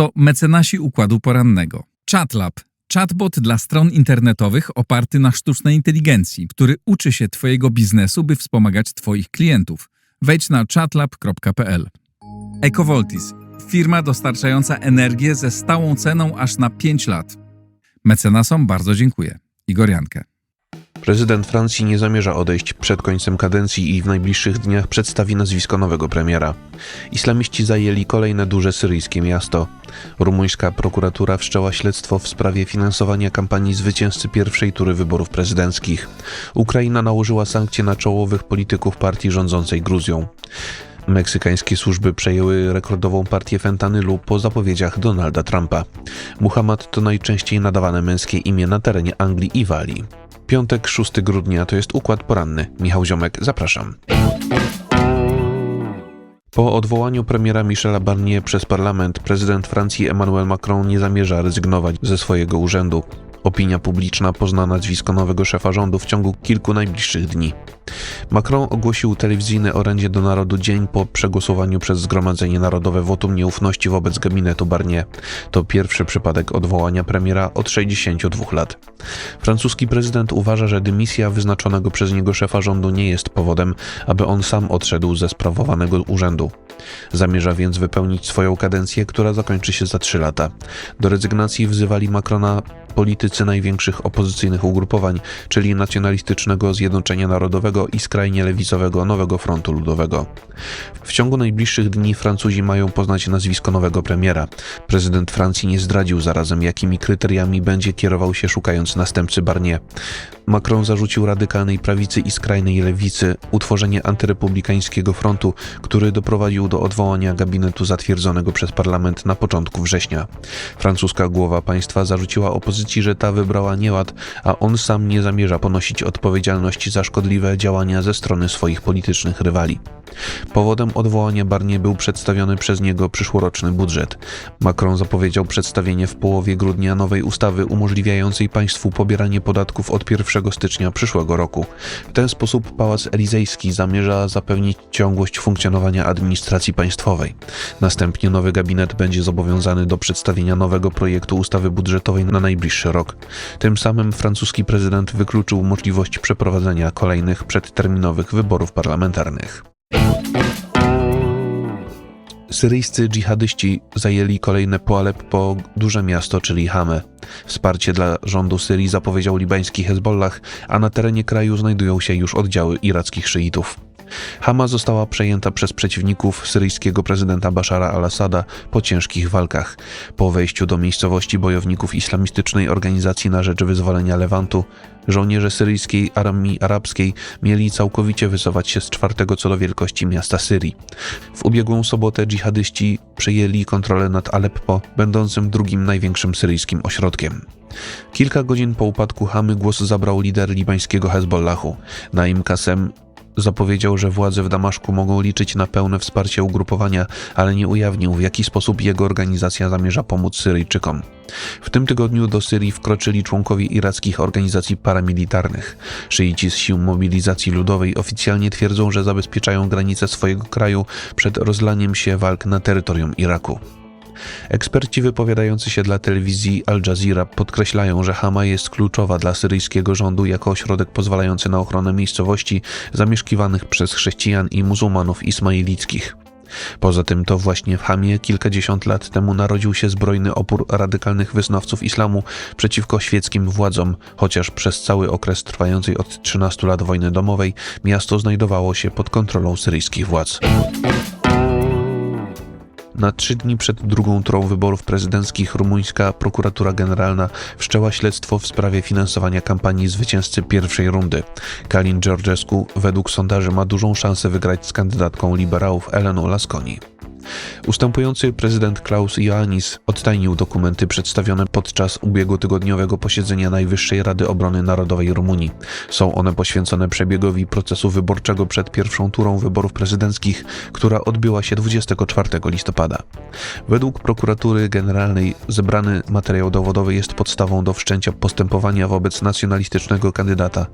A oto mecenasi układu porannego. ChatLab. Chatbot dla stron internetowych oparty na sztucznej inteligencji, który uczy się Twojego biznesu, by wspomagać Twoich klientów. Wejdź na chatlab.pl. EcoVoltis. Firma dostarczająca energię ze stałą ceną aż na 5 lat. Mecenasom bardzo dziękuję. Igor Jankę. Prezydent Francji nie zamierza odejść przed końcem kadencji i w najbliższych dniach przedstawi nazwisko nowego premiera. Islamiści zajęli kolejne duże syryjskie miasto. Rumuńska prokuratura wszczęła śledztwo w sprawie finansowania kampanii zwycięzcy pierwszej tury wyborów prezydenckich. Ukraina nałożyła sankcje na czołowych polityków partii rządzącej Gruzją. Meksykańskie służby przejęły rekordową partię fentanylu po zapowiedziach Donalda Trumpa. Muhammad to najczęściej nadawane męskie imię na terenie Anglii i Walii. Piątek, 6 grudnia to jest układ poranny. Michał Ziomek, zapraszam. Po odwołaniu premiera Michela Barnier przez parlament, prezydent Francji Emmanuel Macron nie zamierza rezygnować ze swojego urzędu. Opinia publiczna pozna nazwisko nowego szefa rządu w ciągu kilku najbliższych dni. Macron ogłosił telewizyjny orędzie do narodu dzień po przegłosowaniu przez Zgromadzenie Narodowe wotum nieufności wobec gabinetu Barnier. To pierwszy przypadek odwołania premiera od 62 lat. Francuski prezydent uważa, że dymisja wyznaczonego przez niego szefa rządu nie jest powodem, aby on sam odszedł ze sprawowanego urzędu. Zamierza więc wypełnić swoją kadencję, która zakończy się za trzy lata. Do rezygnacji wzywali Macrona politycy największych opozycyjnych ugrupowań, czyli Nacjonalistycznego Zjednoczenia Narodowego i skrajnie lewicowego Nowego Frontu Ludowego. W ciągu najbliższych dni Francuzi mają poznać nazwisko nowego premiera. Prezydent Francji nie zdradził zarazem, jakimi kryteriami będzie kierował się szukając następcy Barnier. Macron zarzucił radykalnej prawicy i skrajnej lewicy utworzenie antyrepublikańskiego frontu, który doprowadził do odwołania gabinetu zatwierdzonego przez parlament na początku września. Francuska głowa państwa zarzuciła opozycji, że ta wybrała nieład, a on sam nie zamierza ponosić odpowiedzialności za szkodliwe działania ze strony swoich politycznych rywali. Powodem odwołania Barnier był przedstawiony przez niego przyszłoroczny budżet. Macron zapowiedział przedstawienie w połowie grudnia nowej ustawy umożliwiającej państwu pobieranie podatków od 1 stycznia przyszłego roku. W ten sposób Pałac Elizejski zamierza zapewnić ciągłość funkcjonowania administracji państwowej. Następnie nowy gabinet będzie zobowiązany do przedstawienia nowego projektu ustawy budżetowej na najbliższy rok. Tym samym francuski prezydent wykluczył możliwość przeprowadzenia kolejnych przedterminowych wyborów parlamentarnych. Syryjscy dżihadyści zajęli kolejne po Aleppo duże miasto, czyli Hame. Wsparcie dla rządu Syrii zapowiedział libański Hezbollah, a na terenie kraju znajdują się już oddziały irackich szyitów. Hama została przejęta przez przeciwników syryjskiego prezydenta Bashara al-Assada po ciężkich walkach. Po wejściu do miejscowości bojowników islamistycznej organizacji na rzecz wyzwolenia Lewantu, żołnierze syryjskiej armii arabskiej mieli całkowicie wycofać się z czwartego co do wielkości miasta Syrii. W ubiegłą sobotę dżihadyści przejęli kontrolę nad Aleppo, będącym drugim największym syryjskim ośrodkiem. Kilka godzin po upadku Hamy głos zabrał lider libańskiego Hezbollahu, Naim Kasem, Zapowiedział, że władze w Damaszku mogą liczyć na pełne wsparcie ugrupowania, ale nie ujawnił, w jaki sposób jego organizacja zamierza pomóc Syryjczykom. W tym tygodniu do Syrii wkroczyli członkowie irackich organizacji paramilitarnych. Szyici z sił mobilizacji ludowej oficjalnie twierdzą, że zabezpieczają granice swojego kraju przed rozlaniem się walk na terytorium Iraku. Eksperci wypowiadający się dla telewizji Al Jazeera podkreślają, że Hama jest kluczowa dla syryjskiego rządu jako ośrodek pozwalający na ochronę miejscowości zamieszkiwanych przez chrześcijan i muzułmanów ismailickich. Poza tym to właśnie w Hamie kilkadziesiąt lat temu narodził się zbrojny opór radykalnych wyznawców islamu przeciwko świeckim władzom, chociaż przez cały okres trwającej od 13 lat wojny domowej miasto znajdowało się pod kontrolą syryjskich władz. Na trzy dni przed drugą turą wyborów prezydenckich rumuńska prokuratura generalna wszczęła śledztwo w sprawie finansowania kampanii zwycięzcy pierwszej rundy. Kalin Georgescu według sondaży ma dużą szansę wygrać z kandydatką liberałów Eleną Lasconi. Ustępujący prezydent Klaus Ioannis odtajnił dokumenty przedstawione podczas ubiegłotygodniowego posiedzenia Najwyższej Rady Obrony Narodowej Rumunii. Są one poświęcone przebiegowi procesu wyborczego przed pierwszą turą wyborów prezydenckich, która odbyła się 24 listopada. Według prokuratury generalnej zebrany materiał dowodowy jest podstawą do wszczęcia postępowania wobec nacjonalistycznego kandydata.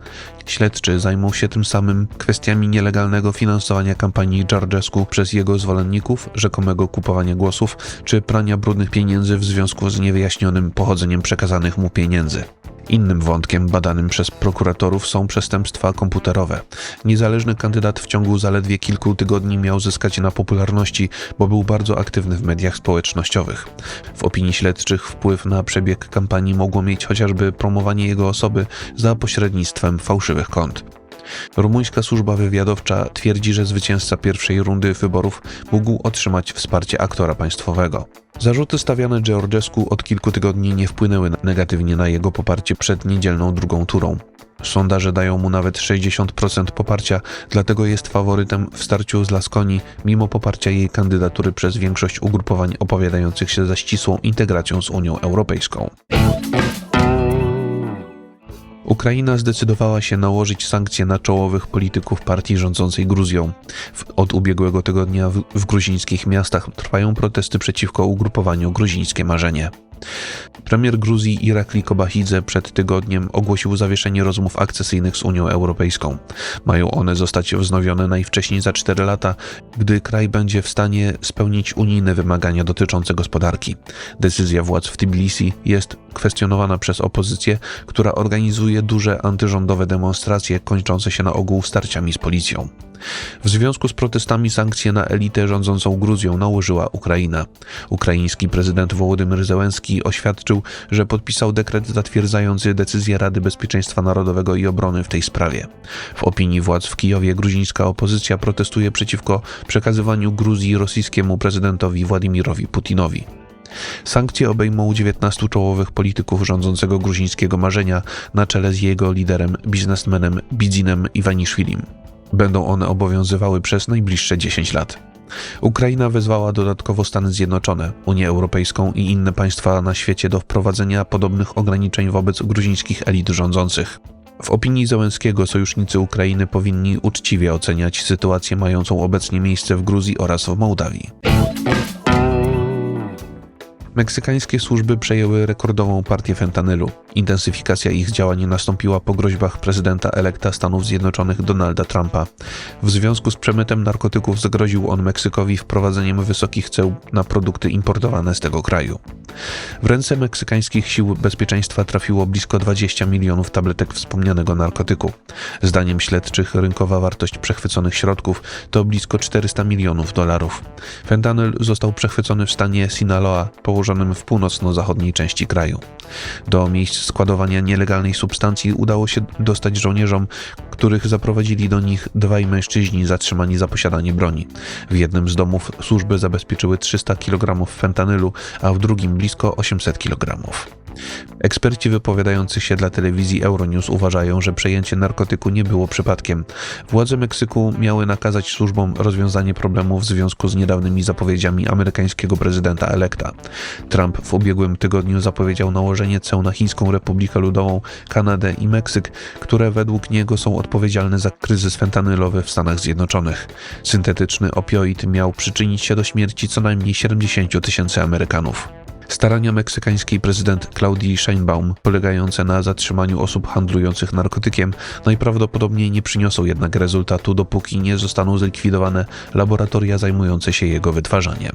Śledczy zajmą się tym samym kwestiami nielegalnego finansowania kampanii Georgescu przez jego zwolenników, rzekomego kupowania głosów czy prania brudnych pieniędzy w związku z niewyjaśnionym pochodzeniem przekazanych mu pieniędzy. Innym wątkiem badanym przez prokuratorów są przestępstwa komputerowe. Niezależny kandydat w ciągu zaledwie kilku tygodni miał zyskać na popularności, bo był bardzo aktywny w mediach społecznościowych. W opinii śledczych wpływ na przebieg kampanii mogło mieć chociażby promowanie jego osoby za pośrednictwem fałszywych kont. Rumuńska służba wywiadowcza twierdzi, że zwycięzca pierwszej rundy wyborów mógł otrzymać wsparcie aktora państwowego. Zarzuty stawiane Georgescu od kilku tygodni nie wpłynęły negatywnie na jego poparcie przed niedzielną drugą turą. Sondaże dają mu nawet 60% poparcia, dlatego jest faworytem w starciu z Laskoni, mimo poparcia jej kandydatury przez większość ugrupowań opowiadających się za ścisłą integracją z Unią Europejską. Ukraina zdecydowała się nałożyć sankcje na czołowych polityków partii rządzącej Gruzją. Od ubiegłego tygodnia w, w gruzińskich miastach trwają protesty przeciwko ugrupowaniu Gruzińskie Marzenie. Premier Gruzji Irakli Kobachidze przed tygodniem ogłosił zawieszenie rozmów akcesyjnych z Unią Europejską. Mają one zostać wznowione najwcześniej za 4 lata, gdy kraj będzie w stanie spełnić unijne wymagania dotyczące gospodarki. Decyzja władz w Tbilisi jest kwestionowana przez opozycję, która organizuje duże antyrządowe demonstracje kończące się na ogół starciami z policją. W związku z protestami sankcje na elitę rządzącą Gruzją nałożyła Ukraina. Ukraiński prezydent Wołodymyr Zełenski oświadczył, że podpisał dekret zatwierdzający decyzję Rady Bezpieczeństwa Narodowego i Obrony w tej sprawie. W opinii władz w Kijowie gruzińska opozycja protestuje przeciwko przekazywaniu Gruzji rosyjskiemu prezydentowi Władimirowi Putinowi. Sankcje obejmą 19 czołowych polityków rządzącego gruzińskiego marzenia na czele z jego liderem, biznesmenem Bidzinem Iwaniszwilim. Będą one obowiązywały przez najbliższe 10 lat. Ukraina wezwała dodatkowo Stany Zjednoczone, Unię Europejską i inne państwa na świecie do wprowadzenia podobnych ograniczeń wobec gruzińskich elit rządzących. W opinii Zełenskiego sojusznicy Ukrainy powinni uczciwie oceniać sytuację mającą obecnie miejsce w Gruzji oraz w Mołdawii. Meksykańskie służby przejęły rekordową partię fentanylu. Intensyfikacja ich działań nastąpiła po groźbach prezydenta elekta Stanów Zjednoczonych Donalda Trumpa. W związku z przemytem narkotyków zagroził on Meksykowi wprowadzeniem wysokich ceł na produkty importowane z tego kraju. W ręce meksykańskich sił bezpieczeństwa trafiło blisko 20 milionów tabletek wspomnianego narkotyku. Zdaniem śledczych rynkowa wartość przechwyconych środków to blisko 400 milionów dolarów. Fentanyl został przechwycony w stanie Sinaloa, położonym w północno-zachodniej części kraju. Do miejsc składowania nielegalnej substancji udało się dostać żołnierzom, których zaprowadzili do nich dwaj mężczyźni zatrzymani za posiadanie broni. W jednym z domów służby zabezpieczyły 300 kg fentanylu, a w drugim blisko 800 kg. Eksperci wypowiadający się dla telewizji Euronews uważają, że przejęcie narkotyku nie było przypadkiem. Władze Meksyku miały nakazać służbom rozwiązanie problemu w związku z niedawnymi zapowiedziami amerykańskiego prezydenta elekta. Trump w ubiegłym tygodniu zapowiedział nałożenie ceł na Chińską Republikę Ludową, Kanadę i Meksyk, które według niego są odpowiedzialne za kryzys fentanylowy w Stanach Zjednoczonych. Syntetyczny opioid miał przyczynić się do śmierci co najmniej 70 tysięcy Amerykanów. Starania meksykańskiej prezydent Claudii Sheinbaum, polegające na zatrzymaniu osób handlujących narkotykiem, najprawdopodobniej nie przyniosą jednak rezultatu, dopóki nie zostaną zlikwidowane laboratoria zajmujące się jego wytwarzaniem.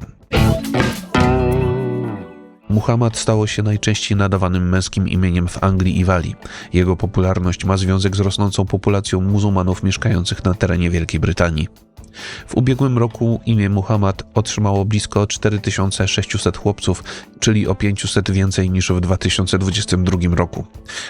Muhammad stało się najczęściej nadawanym męskim imieniem w Anglii i Walii. Jego popularność ma związek z rosnącą populacją muzułmanów mieszkających na terenie Wielkiej Brytanii. W ubiegłym roku imię Muhammad otrzymało blisko 4600 chłopców, czyli o 500 więcej niż w 2022 roku.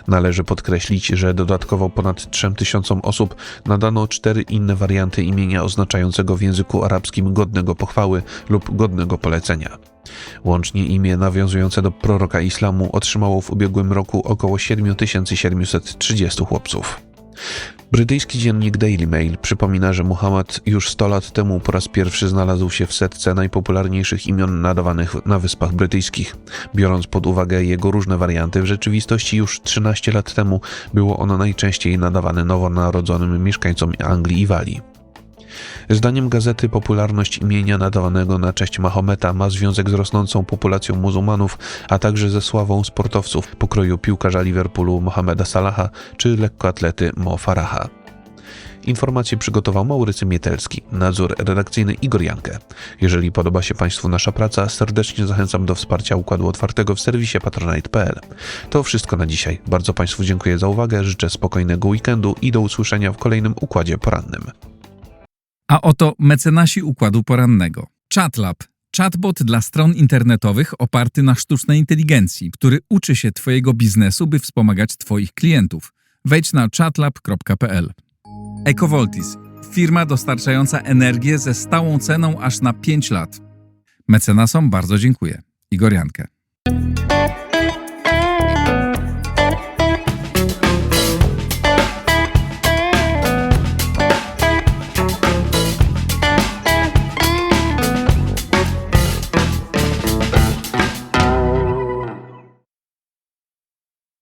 Należy podkreślić, że dodatkowo ponad 3000 osób nadano cztery inne warianty imienia oznaczającego w języku arabskim godnego pochwały lub godnego polecenia. Łącznie imię nawiązujące do proroka islamu otrzymało w ubiegłym roku około 7730 chłopców. Brytyjski dziennik Daily Mail przypomina, że Muhammad już 100 lat temu po raz pierwszy znalazł się w setce najpopularniejszych imion nadawanych na Wyspach Brytyjskich. Biorąc pod uwagę jego różne warianty, w rzeczywistości już 13 lat temu było ono najczęściej nadawane nowonarodzonym mieszkańcom Anglii i Walii. Zdaniem gazety popularność imienia nadawanego na cześć Mahometa ma związek z rosnącą populacją muzułmanów, a także ze sławą sportowców pokroju piłkarza Liverpoolu Mohameda Salaha czy lekkoatlety Mo Faraha. Informacje przygotował Maurycy Mietelski, nadzór redakcyjny Igor Jankę. Jeżeli podoba się Państwu nasza praca, serdecznie zachęcam do wsparcia Układu Otwartego w serwisie patronite.pl. To wszystko na dzisiaj. Bardzo Państwu dziękuję za uwagę, życzę spokojnego weekendu i do usłyszenia w kolejnym Układzie Porannym. A oto mecenasi układu porannego. Chatlab. Chatbot dla stron internetowych oparty na sztucznej inteligencji, który uczy się Twojego biznesu, by wspomagać Twoich klientów. Wejdź na chatlab.pl. Ecovoltis. Firma dostarczająca energię ze stałą ceną aż na 5 lat. Mecenasom bardzo dziękuję. Igor Jankę.